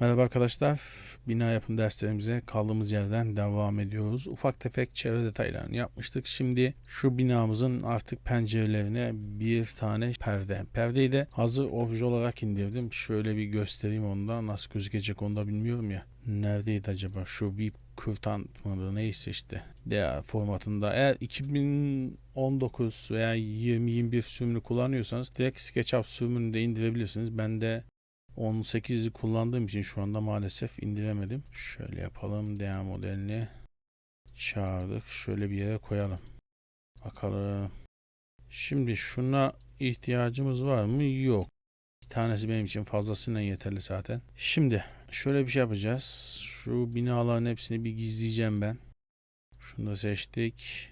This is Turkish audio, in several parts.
Merhaba arkadaşlar. Bina yapım derslerimize kaldığımız yerden devam ediyoruz. Ufak tefek çevre detaylarını yapmıştık. Şimdi şu binamızın artık pencerelerine bir tane perde. Perdeyi de hazır obje olarak indirdim. Şöyle bir göstereyim onda. Nasıl gözükecek onu da bilmiyorum ya. Neredeydi acaba? Şu VIP kürtan mıdır neyse işte. Değer formatında. Eğer 2019 veya 2021 sürümünü kullanıyorsanız direkt SketchUp sürümünü de indirebilirsiniz. Ben de 18'i kullandığım için şu anda maalesef indiremedim. Şöyle yapalım. DA modelini çağırdık. Şöyle bir yere koyalım. Bakalım. Şimdi şuna ihtiyacımız var mı? Yok. Bir tanesi benim için fazlasıyla yeterli zaten. Şimdi şöyle bir şey yapacağız. Şu binaların hepsini bir gizleyeceğim ben. Şunu da seçtik.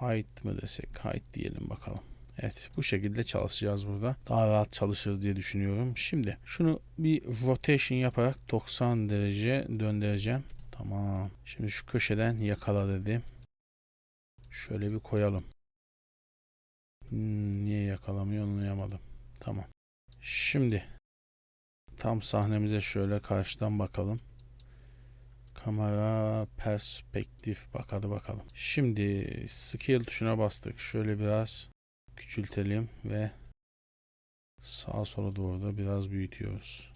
Height mı desek? Height diyelim bakalım. Evet bu şekilde çalışacağız burada. Daha rahat çalışırız diye düşünüyorum. Şimdi şunu bir rotation yaparak 90 derece döndüreceğim. Tamam. Şimdi şu köşeden yakala dedim. Şöyle bir koyalım. Hmm, niye yakalamıyor anlayamadım. Tamam. Şimdi tam sahnemize şöyle karşıdan bakalım. Kamera perspektif bak hadi bakalım. Şimdi scale tuşuna bastık. Şöyle biraz küçültelim ve sağa sola doğru da biraz büyütüyoruz.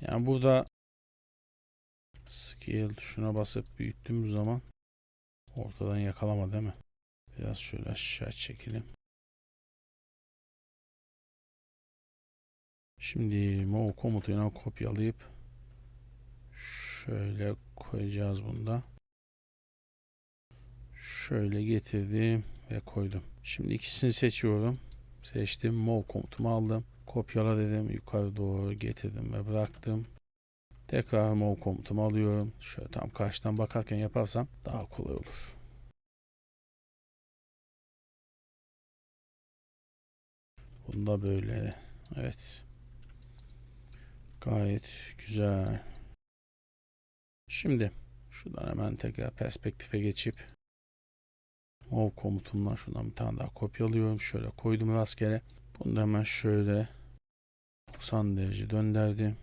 Yani burada scale tuşuna basıp büyüttüğümüz zaman ortadan yakalama değil mi? Biraz şöyle aşağı çekelim. Şimdi mov komutuyla kopyalayıp şöyle koyacağız bunda. Şöyle getirdim ve koydum. Şimdi ikisini seçiyorum. Seçtim. Mov komutumu aldım. Kopyala dedim. Yukarı doğru getirdim ve bıraktım. Tekrar mov komutumu alıyorum. Şöyle tam karşıdan bakarken yaparsam daha kolay olur. Bunda böyle. Evet. Gayet güzel. Şimdi şuradan hemen tekrar perspektife geçip Mov komutumdan şuradan bir tane daha kopyalıyorum. Şöyle koydum rastgele. Bunu da hemen şöyle 90 derece döndürdüm.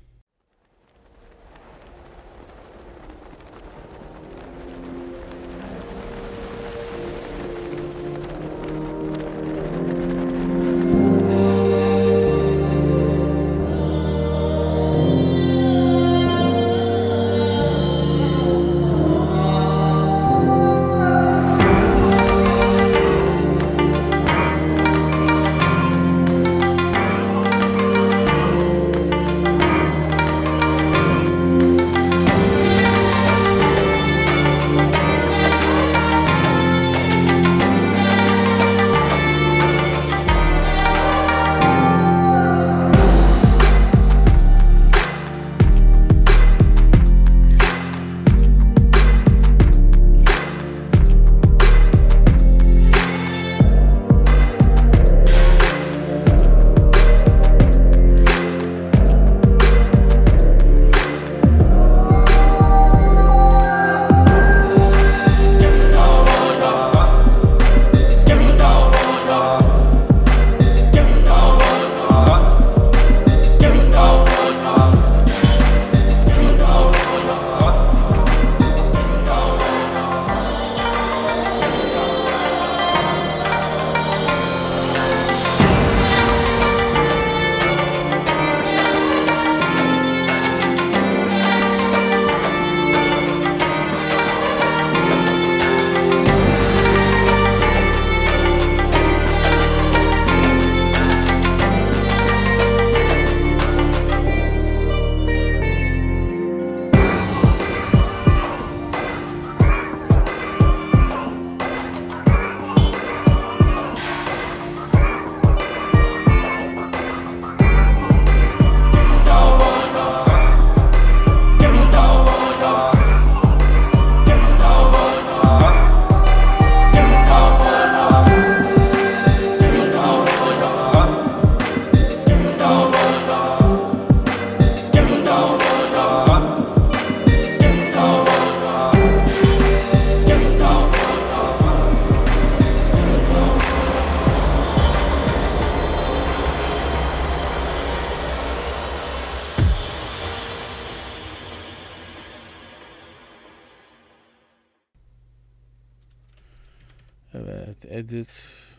Edit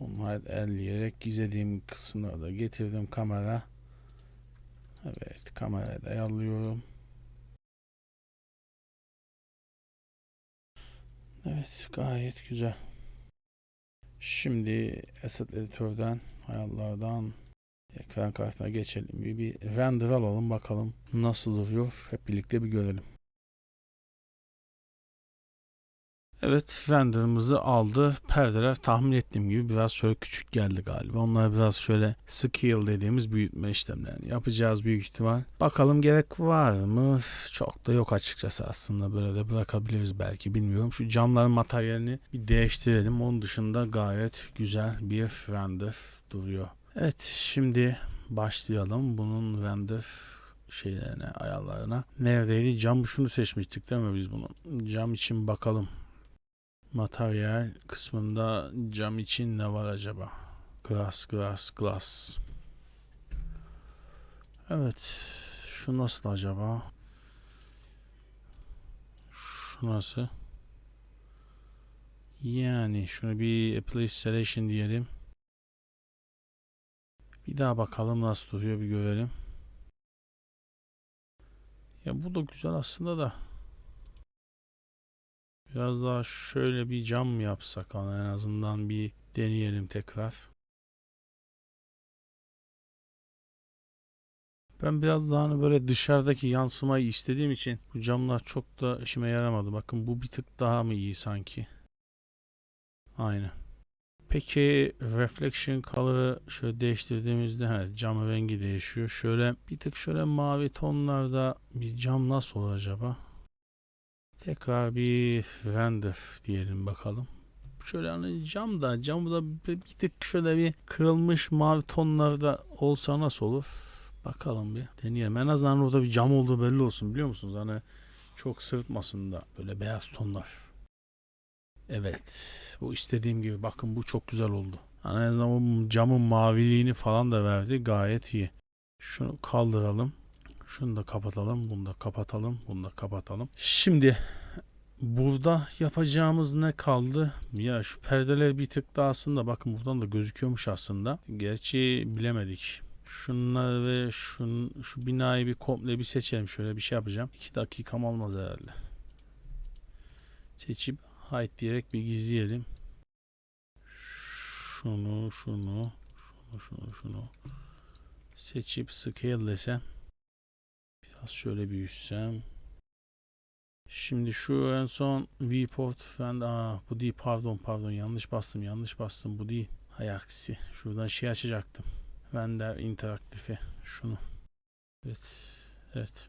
Onlar elleyerek gizlediğim kısımları da getirdim kamera. Evet kameraya da ayarlıyorum. Evet gayet güzel. Şimdi Asset Editör'den ayarlardan ekran kartına geçelim. Bir, bir render alalım bakalım nasıl duruyor. Hep birlikte bir görelim. Evet renderımızı aldı. Perdeler tahmin ettiğim gibi biraz şöyle küçük geldi galiba. Onlar biraz şöyle scale dediğimiz büyütme işlemlerini yapacağız büyük ihtimal. Bakalım gerek var mı? Çok da yok açıkçası aslında. Böyle de bırakabiliriz belki bilmiyorum. Şu camların materyalini bir değiştirelim. Onun dışında gayet güzel bir render duruyor. Evet şimdi başlayalım. Bunun render şeylerine, ayarlarına. Neredeydi? Cam şunu seçmiştik değil mi biz bunu? Cam için bakalım. Materyal kısmında cam için ne var acaba? Glass, glass, glass. Evet. Şu nasıl acaba? Şu nasıl? Yani şunu bir Apple Installation diyelim. Bir daha bakalım nasıl duruyor bir görelim. Ya bu da güzel aslında da. Biraz daha şöyle bir cam mı yapsak hani en azından bir deneyelim tekrar. Ben biraz daha hani böyle dışarıdaki yansımayı istediğim için bu camlar çok da işime yaramadı. Bakın bu bir tık daha mı iyi sanki? Aynen. Peki reflection color'ı şöyle değiştirdiğimizde he, cam rengi değişiyor. Şöyle bir tık şöyle mavi tonlarda bir cam nasıl olur acaba? Tekrar bir render diyelim bakalım. Şöyle hani cam da cam da bir tık şöyle bir kırılmış mavi tonlarda olsa nasıl olur? Bakalım bir deneyelim. En azından orada bir cam olduğu belli olsun biliyor musunuz? Hani çok sırıtmasın da böyle beyaz tonlar. Evet. Bu istediğim gibi. Bakın bu çok güzel oldu. Yani en azından o camın maviliğini falan da verdi. Gayet iyi. Şunu kaldıralım. Şunu da kapatalım. Bunu da kapatalım. Bunu da kapatalım. Şimdi burada yapacağımız ne kaldı? Ya şu perdeler bir tık daha aslında bakın buradan da gözüküyormuş aslında. Gerçi bilemedik. Şunlar ve şun, şu binayı bir komple bir seçelim. Şöyle bir şey yapacağım. 2 dakikam almaz herhalde. Seçip hide diyerek bir gizleyelim. Şunu, şunu, şunu, şunu, şunu. Seçip scale desem. Biraz şöyle büyütsem. Şimdi şu en son viewport ben de aa, bu değil pardon pardon yanlış bastım yanlış bastım bu değil. Hay aksi. Şuradan şey açacaktım. Render interaktifi şunu. Evet. Evet.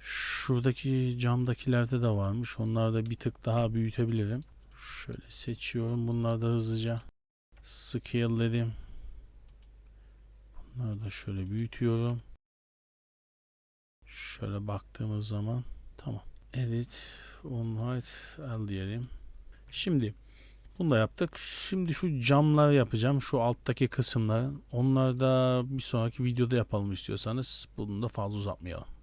Şuradaki camdakilerde de varmış. Onları da bir tık daha büyütebilirim. Şöyle seçiyorum. Bunları da hızlıca scale dedim. Bunları da şöyle büyütüyorum. Şöyle baktığımız zaman tamam. Edit height al diyelim. Şimdi bunu da yaptık. Şimdi şu camlar yapacağım. Şu alttaki kısımları. Onları da bir sonraki videoda yapalım istiyorsanız. Bunu da fazla uzatmayalım.